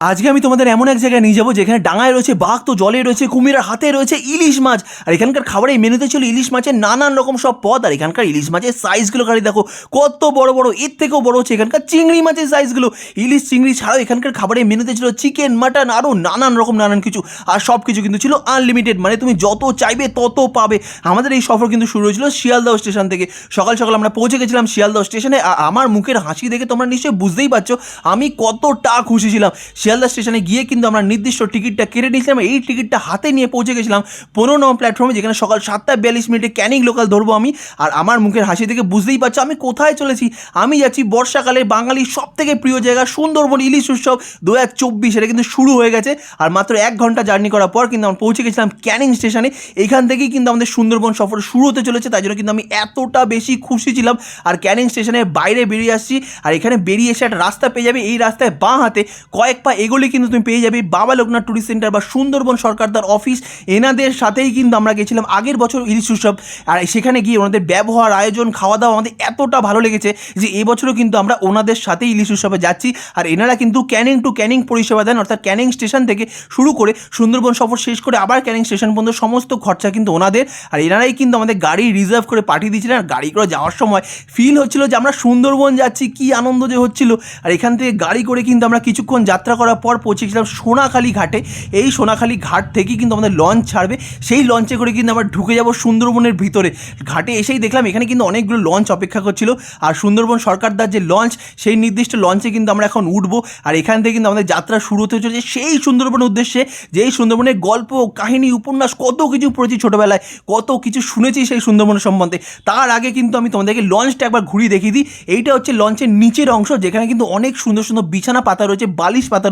আজকে আমি তোমাদের এমন এক জায়গায় নিয়ে যাব যেখানে ডাঙায় রয়েছে বাঘ, তো জলে রয়েছে কুমিরের হাতে রয়েছে ইলিশ মাছ। আর এখানকার খাবারের এই মেনুতে ছিল ইলিশ মাছের নানান রকম সব পদ। আর এখানকার ইলিশ মাছের সাইজগুলো খালি দেখো, কত বড় বড়, এর থেকেও বড় হচ্ছে এখানকার চিংড়ি মাছের সাইজগুলো ইলিশ চিংড়ি ছাড়াও এখানকার খাবারে মেনুতে ছিল চিকেন মাটন আরও নানান রকম, নানান কিছু। আর সব কিছু কিন্তু ছিল আনলিমিটেড মানে তুমি যত চাইবে তত পাবে। আমাদের এই সফর কিন্তু শুরু হয়েছিল শিয়ালদহ স্টেশন থেকে। সকাল সকাল আমরা পৌঁছে গেছিলাম শিয়ালদহ স্টেশনে। আর আমার মুখের হাসি দেখে তোমরা নিশ্চয়ই বুঝতেই পারছ, আমি কতটা খুশি ছিলাম। শিয়ালদা স্টেশনে গিয়ে কিন্তু আমরা নির্দিষ্ট টিকিটটা কেটে নিয়েছিলাম। এই টিকিটটা হাতে নিয়ে পৌঁছে গেছিলাম পনেরো নম্বর প্ল্যাটফর্মে যেখানে সকাল সাতটা বিয়াল্লিশ মিনিটে ক্যানিং লোকাল ধরবো আমি। আর আমার মুখের হাসি দেখে বুঝতেই পারছ আমি কোথায় চলেছি। আমি যাচ্ছি বর্ষাকালে বাঙালির সব থেকে প্রিয় জায়গা সুন্দরবন ইলিশ উৎসব দু হাজার চব্বিশ, এটা কিন্তু শুরু হয়ে গেছে। আর মাত্র এক ঘণ্টা জার্নি করার পর কিন্তু আমরা পৌঁছে গেছিলাম ক্যানিং স্টেশনে। এখান থেকেই কিন্তু আমাদের সুন্দরবন সফর শুরু হতে চলেছে, তাই জন্য কিন্তু আমি এতটা বেশি খুশি ছিলাম। আর ক্যানিং স্টেশনের বাইরে বেরিয়ে আসছি, আর এখানে বেরিয়ে এসে একটা রাস্তা পেয়ে যাবে। এই রাস্তায় বাঁ হাতে কয়েক পা এগোলে কিন্তু তুমি পেয়ে যাবে বাবা লোকনাথ ট্যুরিস্ট সেন্টার বা সুন্দরবন সরকারদার অফিস। এনাদের সাথেই কিন্তু আমরা গেছিলাম আগের বছর ইলিশ উৎসব। আর সেখানে গিয়ে ওনাদের ব্যবহার, আয়োজন খাওয়া দাওয়া আমাদের এতটা ভালো লেগেছে যে এবছরও কিন্তু আমরা ওনাদের সাথেই ইলিশ উৎসবে যাচ্ছি। আর এনারা কিন্তু ক্যানিং টু ক্যানিং পরিষেবা দেন, অর্থাৎ ক্যানিং স্টেশন থেকে শুরু করে সুন্দরবন সফর শেষ করে আবার ক্যানিং স্টেশন পর্যন্ত সমস্ত খরচা কিন্তু ওনাদের। আর এনারাই কিন্তু আমাদের গাড়ি রিজার্ভ করে পাঠিয়ে দিয়েছিলেন। আর গাড়ি করে যাওয়ার সময় ফিল হচ্ছিল যে আমরা সুন্দরবন যাচ্ছি, কি আনন্দ যে হচ্ছিল। আর এখান থেকে গাড়ি করে কিন্তু আমরা কিছুক্ষণ যাত্রা করার পর পৌঁছেছিলাম সোনাখালি ঘাটে। এই সোনাখালি ঘাট থেকেই কিন্তু আমাদের লঞ্চ ছাড়বে। সেই লঞ্চে করে কিন্তু আমরা ঢুকে যাব সুন্দরবনের ভিতরে। ঘাটে এসেই দেখলাম এখানে কিন্তু অনেকগুলো লঞ্চ অপেক্ষা করছিল। আর সুন্দরবন সরকারদার যে লঞ্চ সেই নির্দিষ্ট লঞ্চে কিন্তু আমরা এখন উঠবো। আর এখান থেকে কিন্তু আমাদের যাত্রা শুরু হতে চলেছে সেই সুন্দরবনের উদ্দেশ্যে। যেই সুন্দরবনের গল্প, কাহিনী, উপন্যাস, কত কিছু পড়েছি ছোটোবেলায়, কত কিছু শুনেছি সেই সুন্দরবনের সম্বন্ধে। তার আগে কিন্তু আমি তোমাদেরকে লঞ্চটা একবার ঘুরিয়ে দেখিয়ে দিই। এইটা হচ্ছে লঞ্চের নিচের অংশ, যেখানে কিন্তু অনেক সুন্দর সুন্দর বিছানা পাতা রয়েছে, বালিশ পাতা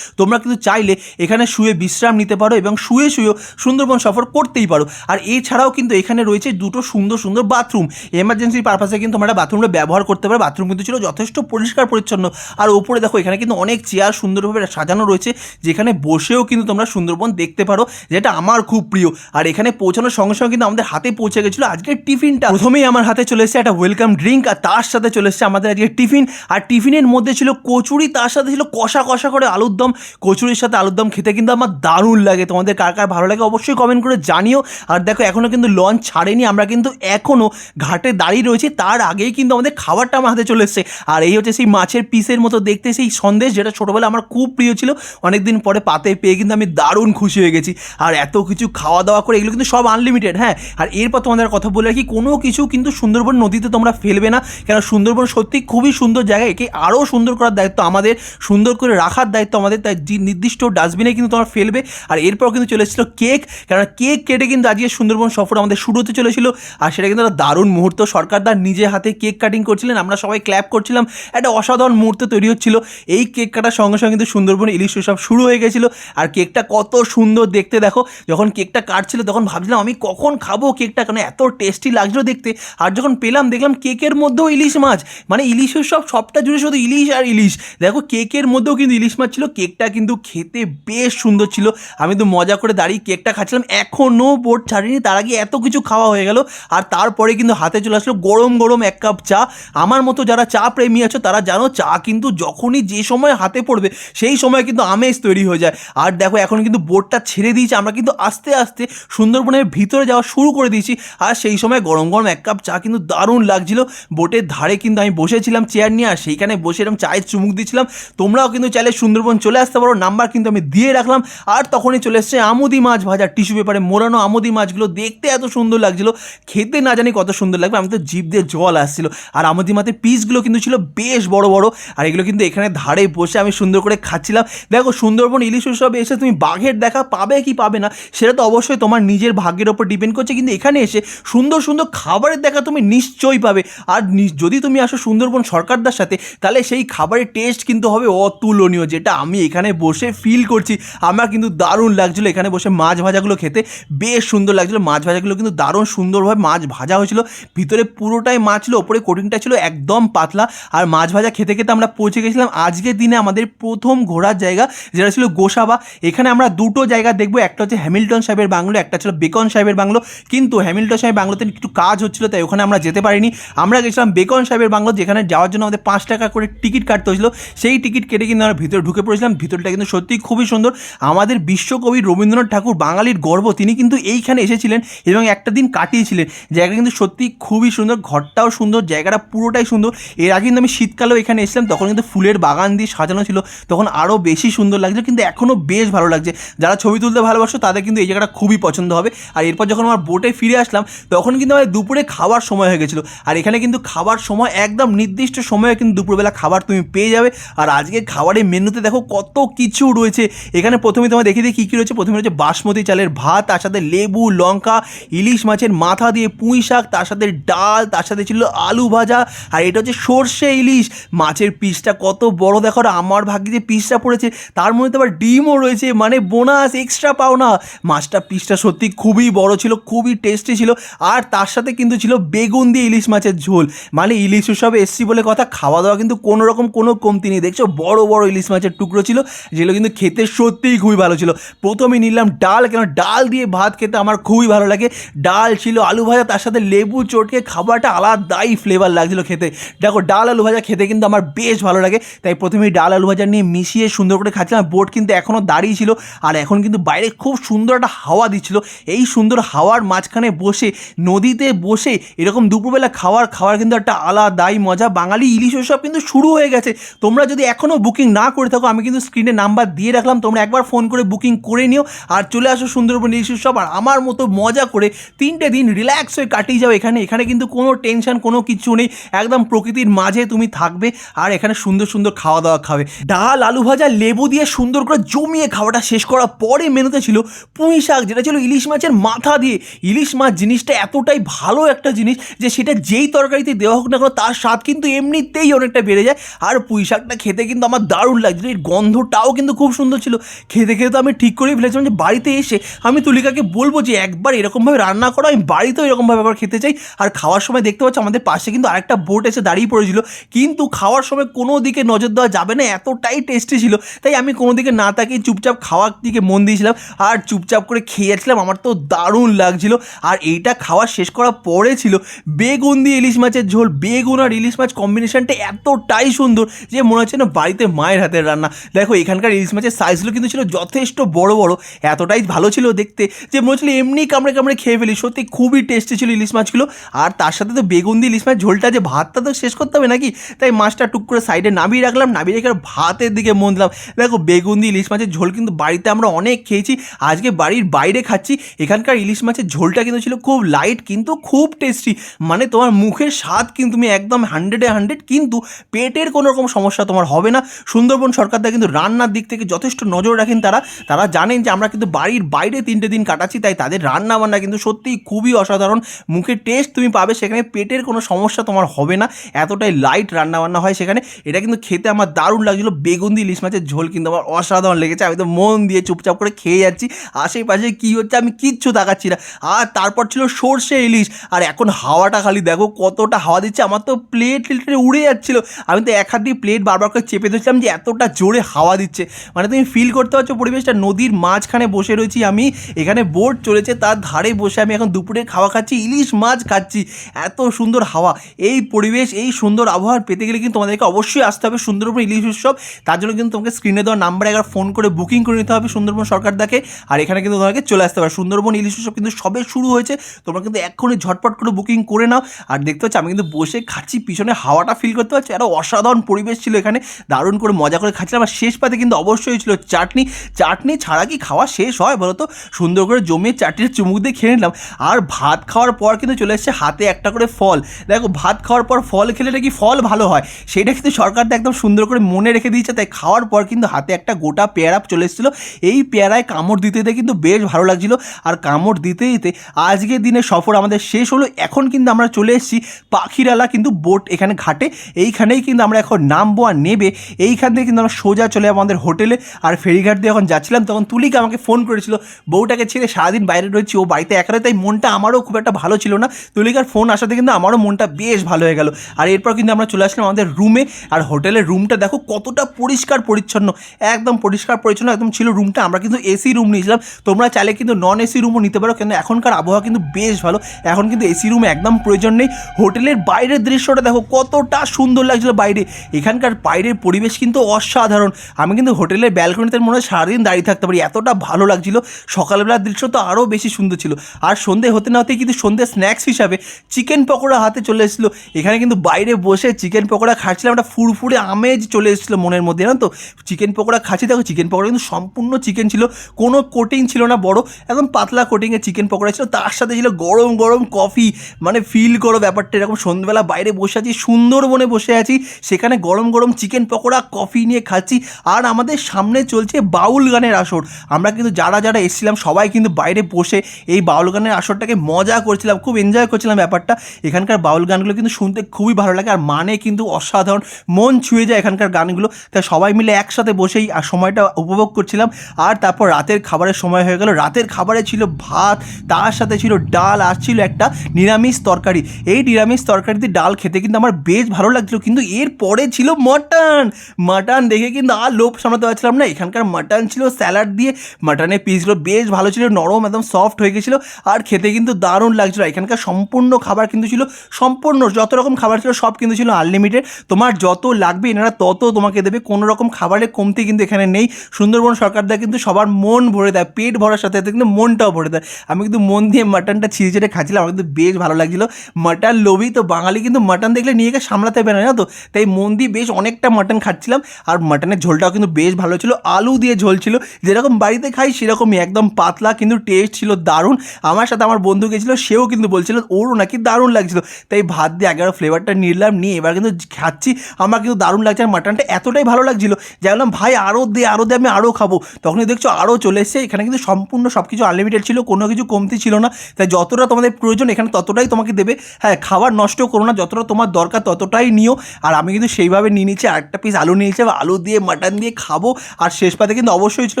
তোমরা কিন্তু চাইলে এখানে শুয়ে বিশ্রাম নিতে পারো এবং শুয়ে শুয়েও সুন্দরবন সফর করতেই পারো। আর এছাড়াও কিন্তু এখানে রয়েছে দুটো সুন্দর সুন্দর বাথরুম এমার্জেন্সি পারপাসে কিন্তু তোমরা বাথরুমটা ব্যবহার করতে পারো। বাথরুম কিন্তু ছিল যথেষ্ট পরিষ্কার, পরিচ্ছন্ন। আর ওপরে দেখো, এখানে কিন্তু অনেক চেয়ার সুন্দরভাবে সাজানো রয়েছে, যেখানে বসেও কিন্তু তোমরা সুন্দরবন দেখতে পারো, যেটা আমার খুব প্রিয়। আর এখানে পৌঁছানোর সঙ্গে সঙ্গে কিন্তু আমাদের হাতে পৌঁছে গেছিল আজকের টিফিনটা। প্রথমেই আমার হাতে চলে এসেছে একটা ওয়েলকাম ড্রিঙ্ক আর তার সাথে চলে এসেছে আমাদের আজকে টিফিন। আর টিফিনের মধ্যে ছিল কচুরি, তার সাথে ছিল কষা কষা করে আলুর দম কচুরির সাথে আলুর দম খেতে কিন্তু আমার দারুণ লাগে। তোমাদের কার কার ভালো লাগে অবশ্যই কমেন্ট করে জানিও। আর দেখো এখনও কিন্তু লঞ্চ ছাড়েনি, আমরা কিন্তু এখনও ঘাটে দাঁড়িয়ে রয়েছি। তার আগেই কিন্তু আমাদের খাবারটা আমার হাতে চলে এসছে। আর এই হচ্ছে সেই মাছের পিসের মতো দেখতে, সেই সন্দেশ যেটা ছোটোবেলা আমার খুব প্রিয় ছিল, অনেকদিন পরে পাতে পেয়ে কিন্তু আমি দারুণ খুশি হয়ে গেছি। আর এত কিছু খাওয়া দাওয়া করে এগুলো কিন্তু সব আনলিমিটেড হ্যাঁ? আর এরপর তোমাদের কথা বলে রাখি, কোনো কিছু কিন্তু সুন্দরবন নদীতে তোমরা ফেলবে না। কেন সুন্দরবন সত্যি খুবই সুন্দর জায়গা, একে আরও সুন্দর করার দায়িত্ব আমাদের, সুন্দর করে রাখার দায়িত্ব যে নির্দিষ্ট ডাস্টবিনে কিন্তু তোমরা ফেলবে। আর এরপর কিন্তু চলে এসেছিল কেক। কারণ কেক কেটে কিন্তু আজকে সুন্দরবন সফর আমাদের শুরু হতে চলেছিল। আর সেটা কিন্তু একটা দারুণ মুহূর্ত। সরকারদার নিজে হাতে কেক কাটিং করছিলেন। আমরা সবাই ক্ল্যাপ করছিলাম। একটা অসাধারণ মুহূর্ত তৈরি হচ্ছিল। এই কেক কাটার সঙ্গে সঙ্গে কিন্তু সুন্দরবন ইলিশ উৎসব শুরু হয়ে গেছিল। আর কেকটা কত সুন্দর দেখতে, দেখো। যখন কেকটা কাটছিল, তখন ভাবছিলাম আমি কখন খাব কেকটা? কারণ এত টেস্টি লাগছিল দেখতে। আর যখন পেলাম, দেখলাম কেকের মধ্যেও ইলিশ মাছ। মানে ইলিশ উৎসব সবটা জুড়ে শুধু ইলিশ আর ইলিশ। দেখো, কেকের মধ্যেও কিন্তু ইলিশ মাছ ছিল, কেকটা কিন্তু খেতে বেশ সুন্দর ছিল। আমি তো মজা করে দাঁড়িয়ে কেকটা খাচ্ছিলাম এখনও বোট ছাড়িনি, তার আগে এত কিছু খাওয়া হয়ে গেল। আর তারপরে কিন্তু হাতে চলে আসলো গরম গরম এক কাপ চা। আমার মতো যারা চা প্রেমী আছো, তারা জানো চা কিন্তু যখনই যে সময় হাতে পড়বে, সেই সময় কিন্তু আমেজ তৈরি হয়ে যায়। আর দেখো, এখন কিন্তু বোটটা ছেড়ে দিয়েছে, আমরা কিন্তু আস্তে আস্তে সুন্দরবনের ভিতরে যাওয়া শুরু করে দিয়েছি। আর সেই সময় গরম গরম এক কাপ চা কিন্তু দারুণ লাগছিল। বোটের ধারে কিন্তু আমি বসেছিলাম, চেয়ার নিয়ে, আর সেইখানে বসে এরকম চায়ের চুমুক দিয়েছিলাম তোমরাও কিন্তু চাইলে সুন্দরবন চলে আসতে পারো নাম্বার কিন্তু আমি দিয়ে রাখলাম। আর তখনই চলে এসছে আমুদি মাছ ভাজা টিস্যু পেপারে মোড়ানো আমুদি মাছগুলো। দেখতে এত সুন্দর লাগছিল, খেতে না জানি কত সুন্দর লাগবে আমি তো জিভ দিয়ে জল আসছিল। আর আমুদি মাছের পিসগুলো কিন্তু ছিল বেশ বড় বড়, আর এগুলো কিন্তু এখানে ধারে বসে আমি সুন্দর করে খাচ্ছিলাম। দেখো সুন্দরবন ইলিশ উৎসবে এসে তুমি বাঘের দেখা পাবে কি পাবে না, সেটা তো অবশ্যই তোমার নিজের ভাগ্যের ওপর ডিপেন্ড করছে। কিন্তু এখানে এসে সুন্দর সুন্দর খাবারের দেখা তুমি নিশ্চয়ই পাবে। আর যদি তুমি আসো সুন্দরবন সরকারদার সাথে, তাহলে সেই খাবারের টেস্ট কিন্তু হবে অতুলনীয়, যেটা আমি এখানে বসে ফিল করছি। আমার কিন্তু দারুণ লাগছিল এখানে বসে মাছ ভাজাগুলো খেতে। বেশ সুন্দর লাগছিল। মাছ ভাজাগুলো কিন্তু দারুণ সুন্দরভাবে মাছ ভাজা হয়েছিল। ভিতরে পুরোটাই মাছ ছিল, ওপরে কোটিংটা ছিল একদম পাতলা। আর মাছ ভাজা খেতে খেতে আমরা পৌঁছে গেছিলাম আজকের দিনে আমাদের প্রথম ঘোরার জায়গা, যেটা ছিল গোসাবা। এখানে আমরা দুটো জায়গা দেখব, একটা হচ্ছে হ্যামিল্টন সাহেবের বাংলো, একটা ছিল বেকন সাহেবের বাংলো। কিন্তু হ্যামিল্টন সাহেবের বাংলোতে একটু কাজ হচ্ছিল, তাই ওখানে আমরা যেতে পারিনি। আমরা গেছিলাম বেকন সাহেবের বাংলো, যেখানে যাওয়ার জন্য আমাদের পাঁচ টাকা করে টিকিট কাটতে হয়েছিল। সেই টিকিট কেটে কিন্তু আমরা ভিতরে ঢুকে ঢুকে পড়েছিলাম, ভিতরটা কিন্তু সত্যিই খুবই সুন্দর। আমাদের বিশ্বকবি রবীন্দ্রনাথ ঠাকুর, বাঙালির গর্ব, তিনি কিন্তু এইখানে এসেছিলেন এবং একটা দিন কাটিয়েছিলেন। জায়গাটা কিন্তু সত্যি খুবই সুন্দর, ঘরটাও সুন্দর, জায়গাটা পুরোটাই সুন্দর। এর আগে কিন্তু আমি শীতকালেও এখানে এসেছিলাম, তখন কিন্তু ফুলের বাগান দিয়ে সাজানো ছিল, তখন আরও বেশি সুন্দর লাগছে কিন্তু এখনও বেশ ভালো লাগছে। যারা ছবি তুলতে ভালোবাসো, তাদের কিন্তু এই জায়গাটা খুবই পছন্দ হবে। আর এরপর যখন আমার বোটে ফিরে আসলাম, তখন কিন্তু আমার দুপুরে খাওয়ার সময় হয়ে গেছিল। আর এখানে কিন্তু খাবার সময়, একদম নির্দিষ্ট সময়ে কিন্তু দুপুরবেলা খাবার তুমি পেয়ে যাবে। আর আজকে খাবারের মেনুতে কত কিছু রয়েছে। এখানে প্রথমে তোমার দেখিয়ে দিই কী কী রয়েছে। প্রথমে রয়েছে বাসমতি চালের ভাত, তার সাথে লেবু, লঙ্কা, ইলিশ মাছের মাথা দিয়ে পুঁই শাক, তার সাথে ডাল, তার সাথে ছিল আলু ভাজা, আর এটা হচ্ছে সর্ষে ইলিশ। মাছের পিসটা কত বড় দেখো আমার ভাগ্যে যে পিসটা পড়েছে, তার মধ্যে আবার ডিমও রয়েছে মানে বোনাস এক্সট্রা পাও না। মাছটা, পিসটা সত্যি খুবই বড় ছিল, খুবই টেস্টি ছিল, আর তার সাথে কিন্তু ছিল বেগুন দিয়ে ইলিশ মাছের ঝোল। মানে ইলিশ উৎসবে এসছি বলে কথা খাওয়া দাওয়া কিন্তু কোনো রকম কোনো কমতি নেই। দেখছ, বড় বড় ইলিশ মাছের টুকরো ছিল, যেগুলো কিন্তু খেতে সত্যিই খুবই ভালো ছিল। প্রথমে নিলাম ডাল, কেন ডাল দিয়ে ভাত খেতে আমার খুবই ভালো লাগে। ডাল ছিল আলু ভাজা, তার সাথে লেবু, চটকে খাবারটা আলাদাই ফ্লেভার লাগছিল খেতে। দেখো, ডাল আলু ভাজা খেতে কিন্তু আমার বেশ ভালো লাগে, তাই প্রথমে ডাল আলু ভাজা নিয়ে মিশিয়ে সুন্দর করে খাচ্ছিলাম। বোট কিন্তু এখনও দাঁড়িয়ে ছিল, আর এখন কিন্তু বাইরে খুব সুন্দর একটা হাওয়া দিচ্ছিল। এই সুন্দর হাওয়ার মাঝখানে বসে, নদীতে বসে, এরকম দুপুরবেলা খাওয়ার খাওয়ার কিন্তু একটা আলাদাই মজা। বাঙালি ইলিশ উৎসব কিন্তু শুরু হয়ে গেছে। তোমরা যদি এখনও বুকিং না করে থাকো আমি কিন্তু স্ক্রিনে নাম্বার দিয়ে রাখলাম, তোমরা একবার ফোন করে বুকিং করে নিও আর চলে আসো সুন্দরবন ইলিশ উৎসব আর আমার মতো মজা করে তিনটে দিন রিল্যাক্স হয়ে কাটিয়ে যাও এখানে। এখানে কিন্তু কোনো টেনশন কোনো কিছু নেই। একদম প্রকৃতির মাঝে তুমি থাকবে আর এখানে সুন্দর সুন্দর খাওয়া দাওয়া খাবে। ডাল, আলু ভাজা, লেবু দিয়ে সুন্দর করে জমিয়ে খাওয়াটা শেষ করার পরে মেনুতে ছিল পুঁই শাক, যেটা ছিল ইলিশ মাছের মাথা দিয়ে। ইলিশ মাছ জিনিসটা এতটাই ভালো একটা জিনিস যে সেটা যেই তরকারিতে দেওয়া হোক না কেন, তার স্বাদ কিন্তু এমনিতেই অনেকটা বেড়ে যায়। আর পুঁই শাকটা খেতে কিন্তু আমার দারুণ লাগছিল গন্ধটাও কিন্তু খুব সুন্দর ছিল। খেতে খেতে তো আমি ঠিক করেই ফেলেছিলাম যে বাড়িতে এসে আমি তুলিকাকে বলব যে একবার এরকমভাবে রান্না করো, আমি বাড়িতেও এরকমভাবে একবার খেতে চাই। আর খাওয়ার সময় দেখতে পাচ্ছি আমাদের পাশে কিন্তু আরেকটা বোট এসে দাঁড়িয়ে পড়েছিল। কিন্তু খাওয়ার সময় কোনো দিকে নজর দেওয়া যাবে না, এতটাই টেস্টি ছিল। তাই আমি কোনো দিকে না তাকিয়ে চুপচাপ খাওয়ার দিকে মন দিয়েছিলাম। আর চুপচাপ করে খেয়ে যাচ্ছিলাম আমার তো দারুণ লাগছিল। আর এইটা খাওয়া শেষ করার পরে ছিল বেগুন দিয়ে ইলিশ মাছের ঝোল। বেগুন আর ইলিশ মাছ কম্বিনেশনটা এতটাই সুন্দর যে মনে হচ্ছে না বাড়িতে মায়ের হাতের রান্না। দেখো, এখানকার ইলিশ মাছের সাইজগুলো কিন্তু ছিল যথেষ্ট বড় বড়, এতটাই ভালো ছিল দেখতে যে মনে হচ্ছিল এমনি কামড়ে কামড়ে খেয়ে ফেলি। সত্যি খুবই টেস্টি ছিল ইলিশ মাছগুলো আর তার সাথে তো বেগুন দিয়ে ইলিশ মাছ ঝোলটা যে ভাতটা তো শেষ করতে হবে নাকি? তাই মাছটা টুক করে সাইডে নামিয়ে রাখলাম, নামিয়ে রেখে ভাতের দিকে মন দিলাম। দেখো বেগুন দিয়ে ইলিশ মাছের ঝোল কিন্তু বাড়িতে আমরা অনেক খেয়েছি, আজকে বাড়ির বাইরে খাচ্ছি। এখানকার ইলিশ মাছের ঝোলটা কিন্তু ছিল খুব লাইট কিন্তু খুব টেস্টি মানে তোমার মুখের স্বাদ কিন্তু তুমি একদম হান্ড্রেডে হান্ড্রেড কিন্তু পেটের কোনো রকম সমস্যা তোমার হবে না। সুন্দরবন সরকারদা কিন্তু রান্নার দিক থেকে যথেষ্ট নজর রাখেন তারা। তারা জানেন যে আমরা কিন্তু বাড়ির বাইরে তিনটে দিন কাটাচ্ছি, তাই তাদের রান্না বান্না কিন্তু সত্যিই খুবই অসাধারণ। মুখে টেস্ট তুমি পাবে, সেখানে পেটের কোনো সমস্যা তোমার হবে না। এতটাই লাইট রান্না বান্না হয় সেখানে। এটা কিন্তু খেতে আমার দারুণ লাগছিল। বেগুন দিয়ে ইলিশ মাছের ঝোল কিন্তু আমার অসাধারণ লেগেছে। আমি তো মন দিয়ে চুপচাপ করে খেয়ে যাচ্ছি। আশেপাশে কী হচ্ছে আমি কিচ্ছু তাকাচ্ছি না। আর তারপর ছিল সর্ষে ইলিশ। আর এখন হাওয়াটা খালি দেখো কতটা হাওয়া দিচ্ছে। আমার তো প্লেট উড়ে যাচ্ছিল। আমি তো এক হাত দিয়ে প্লেট বারবার করে চেপে ধরছিলাম যে এতটা জোরে হাওয়া দিচ্ছে। মানে তুমি ফিল করতে পারছ পরিবেশটা নদীর মাঝখানে বসে রয়েছি আমি। এখানে বোট চলেছে, তার ধারে বসে আমি এখন দুপুরে খাওয়া খাচ্ছি, ইলিশ মাছ খাচ্ছি। এত সুন্দর হাওয়া। এই পরিবেশ, এই সুন্দর আবহাওয়া পেতে গেলে কিন্তু তোমাদেরকে অবশ্যই আসতে হবে সুন্দরবন ইলিশ উৎসব। তার জন্য কিন্তু তোমাকে স্ক্রিনে দেওয়া নাম্বারে একবার ফোন করে বুকিং করে নিতে হবে সুন্দরবন সরকার দেখে আর এখানে কিন্তু তোমাকে চলে আসতে হবে সুন্দরবন ইলিশ উৎসব কিন্তু সবে শুরু হয়েছে। তোমরা কিন্তু এক্ষুনি ঝটপট করে বুকিং করে নাও। আর দেখতে পাচ্ছি, আমি কিন্তু বসে খাচ্ছি, পিছনে হাওয়াটা ফিল করতে পারছি। আরও অসাধারণ পরিবেশ ছিল এখানে। দারুণ করে মজা করে খাচ্ছিলাম আর শেষ পাতে কিন্তু অবশ্যই ছিল চাটনি। চাটনি ছাড়া কি খাওয়া শেষ হয় বলো তো সুন্দর করে জমিয়ে চাটনির চুমুক দিয়ে খেয়ে নিলাম। আর ভাত খাওয়ার পর কিন্তু চলে এসছে হাতে একটা করে ফল। দেখো, ভাত খাওয়ার পর ফল খেলে নাকি ফল ভালো হয়। সেটা কিন্তু সরকার একদম সুন্দর করে মনে রেখে দিয়েছে। তাই খাওয়ার পর কিন্তু হাতে একটা গোটা পেয়ারা চলে এসেছিল। এই পেয়ারায় কামড় দিতে দিতে কিন্তু বেশ ভালো লাগছিল। আর কামড় দিতে দিতে আজকের দিনে সফর আমাদের শেষ হলো। এখন কিন্তু আমরা চলে এসেছি পাখিরালা কিন্তু বোট এখানে ঘাটে। এইখানেই কিন্তু আমরা এখন নামবো আর নেবে। এইখান থেকে কিন্তু আমরা সোজা চলে আমাদের হোটেলে। আর ফেরিঘাট দিয়ে যখন যাচ্ছিলাম, তখন তুলিকা আমাকে ফোন করেছিল, বউটাকে ছেড়ে সারাদিন বাইরে রয়েছি, ও বাড়িতে একা তাই মনটা আমারও খুব একটা ভালো ছিল না। তুলিকার ফোন আসাতে কিন্তু আমারও মনটা বেশ ভালো হয়ে গেল। আর এরপর কিন্তু আমরা চলে আসলাম আমাদের রুমে আর হোটেলের রুমটা দেখো, কতটা পরিষ্কার পরিচ্ছন্ন, একদম পরিষ্কার পরিচ্ছন্ন একদম ছিল রুমটা আমরা কিন্তু এসি রুম নিয়েছিলাম। তোমরা চাইলে কিন্তু নন এসি রুমও নিতে পারো কেন এখনকার আবহাওয়া কিন্তু বেশ ভালো। এখন কিন্তু এসি রুম একদম প্রয়োজন নেই। হোটেলের বাইরের দৃশ্যটা দেখো, কতটা সুন্দর লাগছিল বাইরে। এখানকার বাইরের পরিবেশ কিন্তু অসাধারণ। অসাধারণ। আমি কিন্তু হোটেলের ব্যালকনিতে মনে হয় সারাদিন দাঁড়িয়ে থাকতে পারি। এতটা ভালো লাগছিল। সকালবেলার দৃশ্য তো আরও বেশি সুন্দর ছিল। আর সন্ধে হতে না হতেই কিন্তু সন্ধে স্ন্যাক্স হিসাবে চিকেন পকোড়া হাতে চলে এসেছিল। এখানে কিন্তু বাইরে বসে চিকেন পকোড়া খাচ্ছিলাম। একটা ফুরফুরে আমেজ চলে এসেছিল মনের মধ্যে, জানো তো? চিকেন পকোড়া খাচ্ছি, দেখো চিকেন পকোড়া কিন্তু সম্পূর্ণ চিকেন ছিল। কোনো কোটিং ছিল না, বড়, একদম পাতলা কোটিংয়ে চিকেন পকোড়া ছিল। তার সাথে ছিল গরম গরম কফি মানে ফিল করো ব্যাপারটা, এরকম সন্ধ্যেবেলা বাইরে বসে আছি, সুন্দরবনে বসে আছি। সেখানে গরম গরম চিকেন পকোড়া কফি নিয়ে খাচ্ছি আর আমাদের সামনে চলছে বাউল গানের আসর। আমরা কিন্তু যারা যারা এসেছিলাম, সবাই কিন্তু বাইরে বসে এই বাউল গানের আসরটাকে মজা করছিলাম, খুব এনজয় করছিলাম ব্যাপারটা। এখানকার বাউল গানগুলো কিন্তু শুনতে খুবই ভালো লাগে, আর মানে কিন্তু অসাধারণ। মন ছুঁয়ে যায় এখানকার গানগুলো। তাই সবাই মিলে একসাথে বসেই আর সময়টা উপভোগ করছিলাম। আর তারপর রাতের খাবারের সময় হয়ে গেল। রাতের খাবারে ছিল ভাত, তার সাথে ছিল ডাল, আর ছিল একটা নিরামিষ তরকারি। এই নিরামিষ তরকারিতে ডাল খেতে কিন্তু আমার বেশ ভালো লাগছিল। কিন্তু এর পরে ছিল মটন। মাটন দেখে কিন্তু আর লোভ সামলাতে পারছিলাম না। এখানকার মাটন ছিল স্যালাড দিয়ে মাটনের পিসগুলো বেশ ভালো ছিল, নরম একদম সফট হয়ে গেছিল আর খেতে কিন্তু দারুণ লাগছিল। এখানকার সম্পূর্ণ খাবার কিন্তু ছিল, সম্পূর্ণ যত রকম খাবার ছিল সব কিন্তু ছিল আনলিমিটেড তোমার যত লাগবে এনারা তত তোমাকে দেবে। কোনো রকম খাবারের কমতি কিন্তু এখানে নেই। সুন্দরবন সরকার দেয় কিন্তু সবার মন ভরে দেয়, পেট ভরার সাথে সাথে কিন্তু মনটাও ভরে দেয়। আমি কিন্তু মন দিয়ে মাটনটা ছিঁড়ে ছিঁড়ে খাচ্ছিলাম, আমার কিন্তু বেশ ভালো লাগছিল। মাটন লোভি তো বাঙালি, কিন্তু মাটন দেখলে নিয়ে গিয়ে সামলাতে পারে না তো? তাই মন দিয়ে বেশ অনেকটা মাটন খাচ্ছিলাম। আর মাটনের ঝোলটাও কিন্তু বেশ ভালো ছিল, আলু দিয়ে ঝোল ছিল, যেরকম বাড়িতে খাই সেরকমই একদম পাতলা কিন্তু টেস্ট ছিল দারুণ। আমার সাথে আমার বন্ধু গেছিল, সেও কিন্তু বলছিল, ওরও নাকি দারুণ লাগছিল। তাই ভাত দিয়ে এগারো ফ্লেভারটা নিলাম, নিয়ে এবার কিন্তু খাচ্ছি। আমার কিন্তু দারুণ লাগছে, আর মাটনটা এতটাই ভালো লাগছিল যে বললাম ভাই আরও দে আরও দে, আমি আরও খাব। তখনই দেখছ আরও চলে এসছে, এখানে কিন্তু সম্পূর্ণ সব কিছু আনলিমিটেড ছিল, কোনো কিছু কমতি ছিল না। তাই যতটা তোমাদের প্রয়োজন, এখানে ততটাই তোমাকে দেবে। হ্যাঁ খাবার নষ্ট করো না, যতটা তোমার দরকার ততটাই নিও। আর আমি কিন্তু সেইভাবে নিয়ে নিচ্ছি আরেকটা পিস আলু নিয়েছি, আলু দিয়ে মাটন দিয়ে খাব। আর শেষ পাতে কিন্তু অবশ্যই ছিল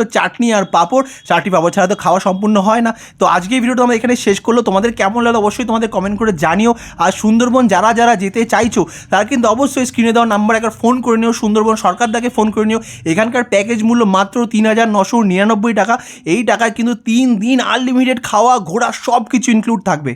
চাটনি আর পাঁপড়। চাটনি পাঁপড় ছাড়া তো খাওয়া সম্পূর্ণ হয় না। তো আজকে এই ভিডিওটা আমরা এখানে শেষ করল তোমাদের কেমন লাগল অবশ্যই তোমাদের কমেন্ট করে জানিও। আর সুন্দরবন যারা যারা যেতে চাইছো, তারা কিন্তু অবশ্যই স্ক্রিনে দেওয়া নাম্বার একবার ফোন করে নিও। সুন্দরবন সরকার দাকে ফোন করে নিও। এখানকার প্যাকেজ মূল্য মাত্র তিন হাজার নশো নিরানব্বই টাকা। এই টাকায় কিন্তু তিন দিন আনলিমিটেড খাওয়া, ঘোরা সব কিছু ইনক্লুড থাকবে।